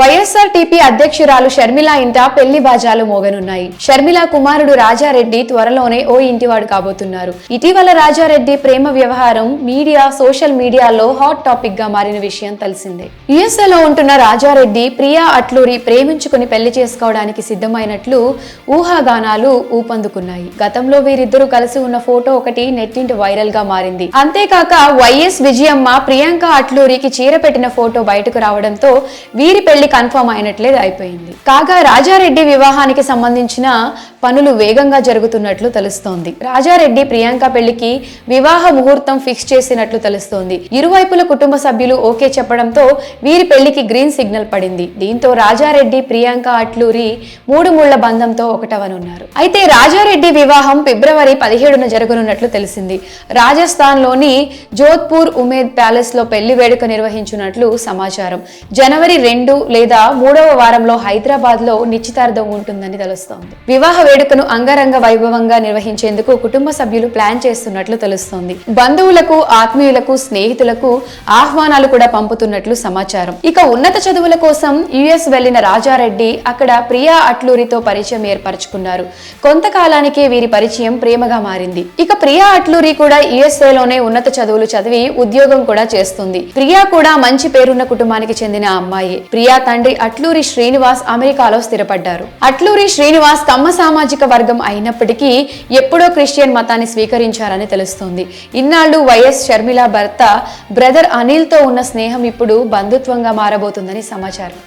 YSR TP అధ్యక్షురాలు షర్మిల ఇంట పెళ్ళి బాజాలు మోగనున్నాయి. షర్మిల కుమారుడు రాజారెడ్డి త్వరలోనే ఓ ఇంటివాడు కాబోతున్నారు. ఇటీవల రాజారెడ్డి ప్రేమ వ్యవహారం మీడియా సోషల్ మీడియాలో హాట్ టాపిక్గా మారిన విషయం తెలిసిందే. యుఎస్ఏ లో ఉంటున్న రాజారెడ్డి ప్రియా అట్లూరి ప్రేమించుకుని పెళ్ళి చేసుకోవడానికి సిద్ధమైనట్లు ఊహాగానాలు ఊపందుకున్నాయి. గతంలో వీరిద్దరూ కలిసి ఉన్న ఫోటో ఒకటి నెట్టింటి వైరల్గా మారింది. అంతేకాక వైఎస్ విజయమ్మ ప్రియాంక అట్లూరికి చీర పెట్టిన ఫోటో బయటకు రావడంతో వీరి పెళ్ళి కన్ఫర్మ్ అయినట్లే అయిపోయింది. కాగా రాజారెడ్డి వివాహానికి సంబంధించిన పనులు వేగంగా జరుగుతున్నట్లు తెలుస్తోంది. రాజారెడ్డి ప్రియాంక పెళ్ళికి వివాహ ముహూర్తం ఫిక్స్ చేసినట్లు తెలుస్తోంది. ఇరువైపుల కుటుంబ సభ్యులు ఓకే చెప్పడంతో వీరి పెళ్ళికి గ్రీన్ సిగ్నల్ పడింది. దీంతో రాజారెడ్డి ప్రియాంక అట్లూరి మూడు ముళ్ళ బంధంతో ఒకటవనున్నారు. అయితే రాజారెడ్డి వివాహం ఫిబ్రవరి పదిహేడున జరగనున్నట్లు తెలిసింది. రాజస్థాన్లోని జోధ్పూర్ ఉమేద్ ప్యాలెస్లో పెళ్ళి వేడుక నిర్వహించినట్లు సమాచారం. జనవరి రెండు లేదా మూడవ వారంలో హైదరాబాద్లో నిశ్చితార్థం ఉంటుందని తెలుస్తోంది. వివాహ వేడుకను అంగరంగ వైభవంగా నిర్వహించేందుకు కుటుంబ సభ్యులు ప్లాన్ చేస్తున్నట్లు తెలుస్తోంది. బంధువులకు ఆత్మీయులకు స్నేహితులకు ఆహ్వానాలు కూడా పంపుతున్నట్లు సమాచారం. ఇక ఉన్నత చదువుల కోసం యుఎస్ వెళ్ళిన రాజారెడ్డి అక్కడ ప్రియా అట్లూరితో పరిచయం ఏర్పరచుకున్నారు. కొంతకాలానికే వీరి పరిచయం ప్రేమగా మారింది. ఇక ప్రియా అట్లూరి కూడా యుఎస్ఏలోనే ఉన్నత చదువులు చదివి ఉద్యోగం కూడా చేస్తుంది. ప్రియా కూడా మంచి పేరున్న కుటుంబానికి చెందిన అమ్మాయి. ప్రియా తండ్రి అట్లూరి శ్రీనివాస్ అమెరికాలో స్థిరపడ్డారు. అట్లూరి శ్రీనివాస్ కమ్మ సామాజిక వర్గం అయినప్పటికీ ఎప్పుడో క్రిస్టియన్ మతాన్ని స్వీకరించారని తెలుస్తోంది. ఇన్నాళ్ళు వైఎస్ షర్మిల భర్త బ్రదర్ అనిల్తో ఉన్న స్నేహం ఇప్పుడు బంధుత్వంగా మారబోతుందని సమాచారం.